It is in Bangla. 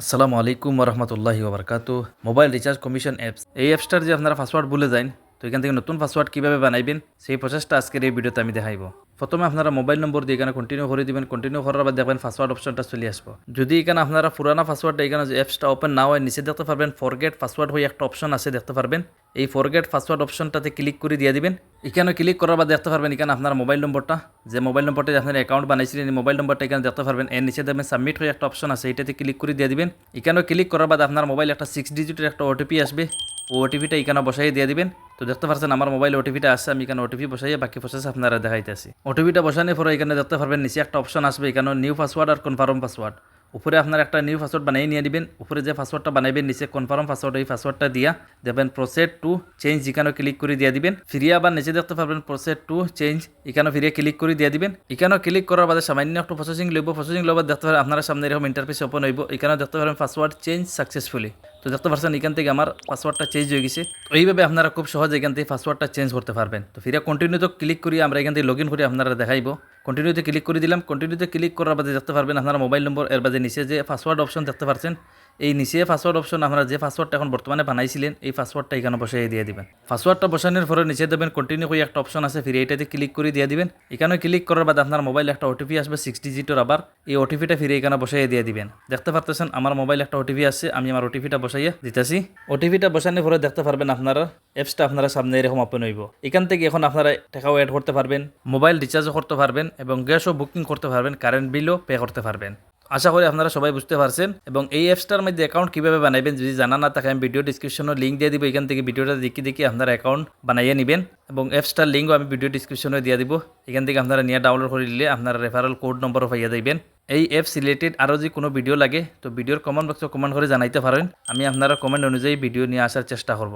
আসসালামু আলাইকুম রহমতুল্লাহি ওবরকাত মোবাইল রিচার্জ কমিশন অ্যাপস। এই অ্যাপসটার যে আপনারা পাসওয়ার্ড ভুলে যান তো এখান থেকে নতুন পাসওয়ার্ড কীভাবে বানাইবেন, সেই প্রসেসটা আজকের এই ভিডিওতে আমি দেখাইব। প্রথমে আপনারা মোবাইল নম্বর দিয়ে এখানে কন্টিনিউ করে দিবেন কন্টিনিউ করার বাদ দেখবেন পাসওয়ার্ড অপশনটা চলে আসব। যদি এখানে আপনারা পুরানা পাসওয়ার্ডটা এখানে অ্যাপসটা ওপেন না হয়, নিচে দেখতে পারবেন ফরগেট পাসওয়ার্ড হয়ে একটা অপশন আছে, দেখতে পারবেন। এই ফরগেট পাসওয়ার্ড অপশনটাতে ক্লিক করে দিয়ে দিবেন। এখানে ক্লিক করার বাদ দেখতে পারবেন এখানে আপনার মোবাইল নম্বরটা যে মোবাইল নম্বরটা আপনার অ্যাকাউন্ট বানাইছিলেন, এই মোবাইল নম্বরটা এখানে দেখতে পারবেন? এর নিচে দেখবেন সাবমিট হয়ে একটা অপশন আছে, এটাতে ক্লিক করে দিয়ে দিবেন। এখানেও ক্লিক করার বাদ আপনার মোবাইল একটা সিক্স ডিজিটের একটা ওটিপি আসবে। ও ওটিপিটা এখানে বসাই দিয়ে দিবেন? তো দেখতে পাচ্ছেন আমার মোবাইল ওটিপিটা আসছে আমি এখানে ওটিপি বসাইয়ে বাকি প্রসেস আপনারা দেখাইতেছি। ওটিপিটা বসানোর পরে এখানে দেখতে পারবেন, নিচে একটা অপশন আসবে এখানে নিউ পাসওয়ার্ড আর কনফার্ম পাসওয়ার্ড উপরে আপনার একটা নিউ পাসওয়ার্ড বানিয়ে নিয়ে দিবেন উপরে যে পাসওয়ার্ডটা বানাইবেন, নিচে কনফার্ম পাসওয়ার্ড এই পাসওয়ার্ডটা দিয়া দেবেন প্রসেড টু চেঞ্জ এখানে ক্লিক করে দিয়ে দিবেন। ফিরিয়ে আবার নিচে দেখতে পারবেন প্রসেড টু চেঞ্জ এখানে ফিরিয়ে ক্লিক করে দিয়ে দিবেন। এখানেও ক্লিক করার বাদে সামান্য একটু প্রসেসিং লইব। প্রসেসিং লবার দেখতে পারেন আপনারা সামনে এরকম ইন্টারফেস ওপেন হইব। এখানেও দেখতে পারেন পাসওয়ার্ড চেঞ্জ সাকসেসফুলি তো দেখতে পাচ্ছেন এখান থেকে আমার পাসওয়ার্ডটা চেঞ্জ হয়ে গেছে। তো এইভাবে আপনারা খুব সহজে এখান থেকে পাসওয়ার্ডটা চেঞ্জ করতে পারবেন। তো ফিরে কন্টিনিউতে ক্লিক করি, আমরা এখান থেকে লগ ইন করে আপনারা দেখাইব। কন্টিনিউতে ক্লিক করে দিলাম। কন্টিনিউতে ক্লিক করার বাদে দেখতে পারবেন আপনারা মোবাইল নম্বর এর বাদে নিচে যে পাসওয়ার্ড অপশন দেখতে পাচ্ছেন এই নিচে পাসওয়ার্ড অপশন আপনারা যে পাসওয়ার্ডটা এখন বর্তমানে বানাইছিলেন, এই পাসওয়ার্ডটা এখানে বসিয়ে দিয়ে দিবেন। পাসওয়ার্ডটা বসানোর পরে নিচে দেবেন কন্টিনিউ করে একটা অপশন আছে, ফিরে এটাতে ক্লিক করে দিয়ে দিবেন। এখানে ক্লিক করার বাদে আপনার মোবাইল একটা ওটিপি আসবে সিক্স ডিজিটের আবার। এই ওটিপিটা ফিরে এখানে বসাই দিয়ে দিবেন। দেখতে পারতেছেন, আমার মোবাইল একটা ওটিপি আছে, আমি আমার ওটিপিটা বসাইয়ে দিতেছি। ওটিপিটা বসানোর পরে দেখতে পারবেন আপনারা অ্যাপসটা আপনারা সামনে এরকম ওপেন হইব। এখান থেকে এখন আপনারা টাকাও অ্যাড করতে পারবেন মোবাইল রিচার্জও করতে পারবেন এবং গ্যাসও বুকিং করতে পারবেন কারেন্ট বিলও পে করতে পারবেন। আশা করি আপনারা সবাই বুঝতে পারছেন। এবং এই অ্যাপসটার মধ্যে অ্যাকাউন্ট কীভাবে বানাবেন যদি জানা না থাকে, আমি ভিডিও ডিসক্রিপশনে লিঙ্ক দিয়ে দিব। এখান থেকে ভিডিওটা দেখি দেখি আপনারা অ্যাকাউন্ট বানাইয়ে নেবেন। এবং অ্যাপসটার লিঙ্কও আমি ভিডিও ডিসক্রিপশনে দিয়ে দিব। এখান থেকে আপনারা নিয়ে ডাউনলোড করে নিলে আপনারা রেফারেল কোড নম্বরও পাইয়া দিবেন। এই অ্যাপস রিলেটেড আরও যদি কোনো ভিডিও লাগে, তো ভিডিওর কমেন্ট বক্সে কমেন্ট করে জানাইতে পারেন। আমি আপনারা কমেন্ট অনুযায়ী ভিডিও নিয়ে আসার চেষ্টা করব।